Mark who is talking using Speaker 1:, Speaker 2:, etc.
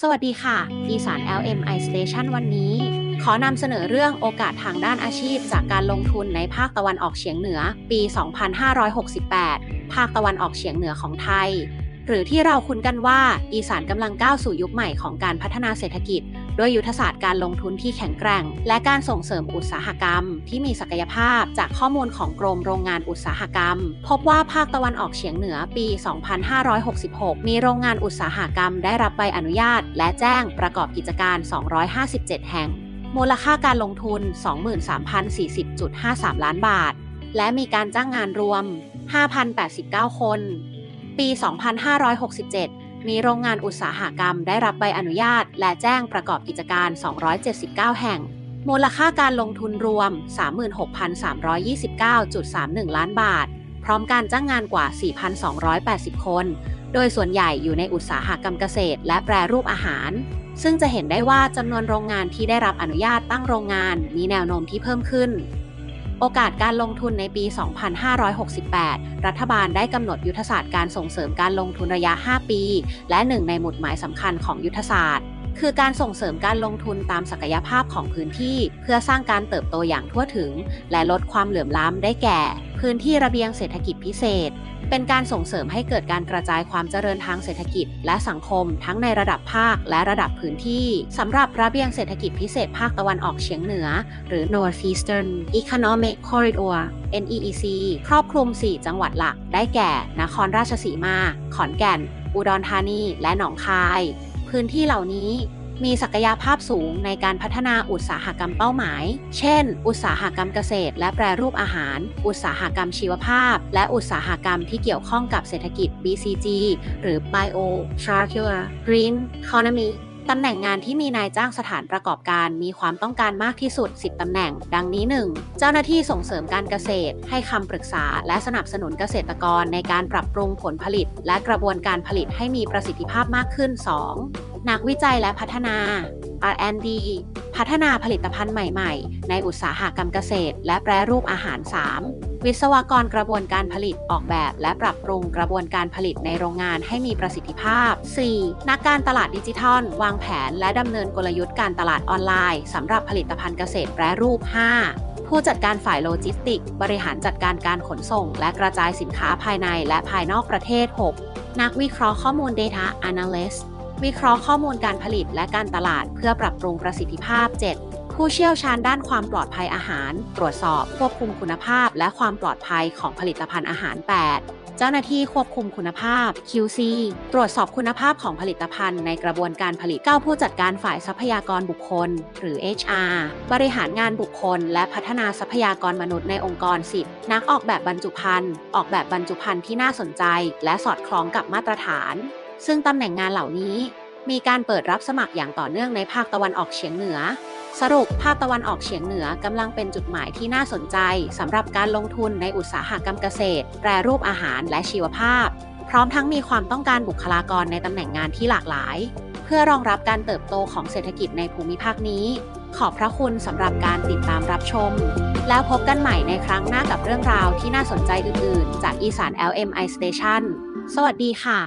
Speaker 1: สวัสดีค่ะ อีสาน LMI Station วันนี้ ขอนำเสนอเรื่องโอกาสทางด้านอาชีพ จากการลงทุนในภาคตะวันออกเฉียงเหนือ ปี 2568 ภาคตะวันออกเฉียงเหนือของไทย หรือที่เราคุ้นกันว่า อีสานกำลังก้าวสู่ยุคใหม่ของการพัฒนาเศรษฐกิจ ด้วยยุทธศาสตร์การลงทุนที่แข็งแกร่ง และการส่งเสริมอุตสาหกรรม ที่มีศักยภาพจากข้อมูลของกรมโรงงานอุตสาหกรรม พบว่าภาคตะวันออกเฉียงเหนือปี 2566 มีโรงงานอุตสาหกรรมได้รับใบอนุญาต และแจ้งประกอบกิจการ 257 แห่ง มูลค่าการลงทุน 23,040.53 ล้านบาท และมีการจ้างงานรวม 5,089 คน ปี 2567 มีโรงงานอุตสาหกรรมได้รับใบอนุญาต และแจ้งประกอบกิจการ 279 แห่ง มูลค่าการลงทุนรวม 36,329.31 ล้านบาท พร้อมการจ้างงานกว่า 4,280 คน โดยส่วนใหญ่อยู่ในอุตสาหกรรมเกษตร และแปรรูปอาหาร ซึ่งจะเห็นได้ว่าจำนวนโรงงานที่ได้รับอนุญาตตั้งโรงงาน มีแนวโน้มที่เพิ่มขึ้น โอกาสการลงทุนในปี 2568 รัฐบาลได้กำหนดยุทธศาสตร์การส่งเสริมการลงทุนระยะ 5 ปี และหนึ่งในหมุดหมายสำคัญของยุทธศาสตร์ คือการส่งเสริมการลงทุนตามศักยภาพของพื้นที่ เพื่อสร้างการเติบโตอย่างทั่วถึง และลดความเหลื่อมล้ำได้แก่ พื้นที่ระเบียงเศรษฐกิจพิเศษ เป็นการส่งเสริมให้เกิดการกระจายความเจริญทางเศรษฐกิจ และสังคม ทั้งในระดับภาคและระดับพื้นที่สำหรับระเบียงเศรษฐกิจพิเศษภาคตะวันออกเฉียงเหนือ หรือ Northeastern Economic Corridor NEEC ครอบคลุม 4 จังหวัดหลัก ได้แก่ นครราชสีมา ขอนแก่น อุดรธานี และหนองคาย พื้นที่เหล่านี้ มีศักยภาพสูงในการพัฒนาอุตสาหกรรมเป้าหมาย เช่น อุตสาหกรรมเกษตร และแปรรูปอาหาร อุตสาหกรรมชีวภาพ และอุตสาหกรรมที่เกี่ยวข้องกับเศรษฐกิจ BCG หรือ Bio Circular Green Economy ตำแหน่งงานที่มีนายจ้างสถานประกอบการมีความต้องการมากที่สุด 10 ตำแหน่ง ดังนี้ 1. เจ้าหน้าที่ส่งเสริมการเกษตร ให้คำปรึกษา และสนับสนุนเกษตรกรในการปรับปรุงผลผลิต และกระบวนการผลิตให้มีประสิทธิภาพมากขึ้น 2. นักวิจัยและพัฒนา R&D พัฒนาผลิตภัณฑ์ใหม่ๆ ในอุตสาหกรรมเกษตร และแปรรูปอาหาร 3. วิศวกรกระบวนการผลิตออกแบบ และปรับปรุงกระบวนการผลิตในโรงงานให้มีประสิทธิภาพ 4. นักการตลาดดิจิทัล วางแผนและดำเนินกลยุทธ์การตลาดออนไลน์สำหรับผลิตภัณฑ์เกษตรแปรรูป 5. ผู้จัดการฝ่ายโลจิสติก บริหารจัดการการขนส่ง และกระจายสินค้าภายในและภายนอกประเทศ 6. นักวิเคราะห์ข้อมูล Data Analyst วิเคราะห์ข้อมูลการผลิตและการตลาดเพื่อปรับปรุงประสิทธิภาพ 7. ผู้เชี่ยวชาญด้านความปลอดภัยอาหาร ตรวจสอบควบคุมคุณภาพ และความปลอดภัยของผลิตภัณฑ์อาหาร 8. เจ้าหน้าที่ควบคุมคุณภาพ QC ตรวจสอบคุณภาพของผลิตภัณฑ์ในกระบวนการผลิต9ผู้จัดการฝ่ายทรัพยากรบุคคล หรือ HR บริหารงานบุคคล และพัฒนาทรัพยากรมนุษย์ในองค์กร 10 นักออกแบบบรรจุภัณฑ์ ออกแบบบรรจุภัณฑ์ที่น่าสนใจ และสอดคล้องกับมาตรฐาน ซึ่งตำแหน่งงานเหล่านี้ มีการเปิดรับสมัครอย่างต่อเนื่องในภาคตะวันออกเฉียงเหนือ สรุปภาคตะวันออกเฉียงเหนือกำลังเป็นจุดหมายที่น่าสนใจสำหรับการลงทุนในอุตสาหกรรมเกษตร แปรรูปอาหารและชีวภาพ พร้อมทั้งมีความต้องการบุคลากรในตำแหน่งงานที่หลากหลาย เพื่อรองรับการเติบโตของเศรษฐกิจในภูมิภาคนี้ ขอบพระคุณสำหรับการติดตามรับชม แล้วพบกันใหม่ในครั้งหน้ากับเรื่องราวที่น่าสนใจอื่นๆ จากอีสาน LMI Station สวัสดีค่ะ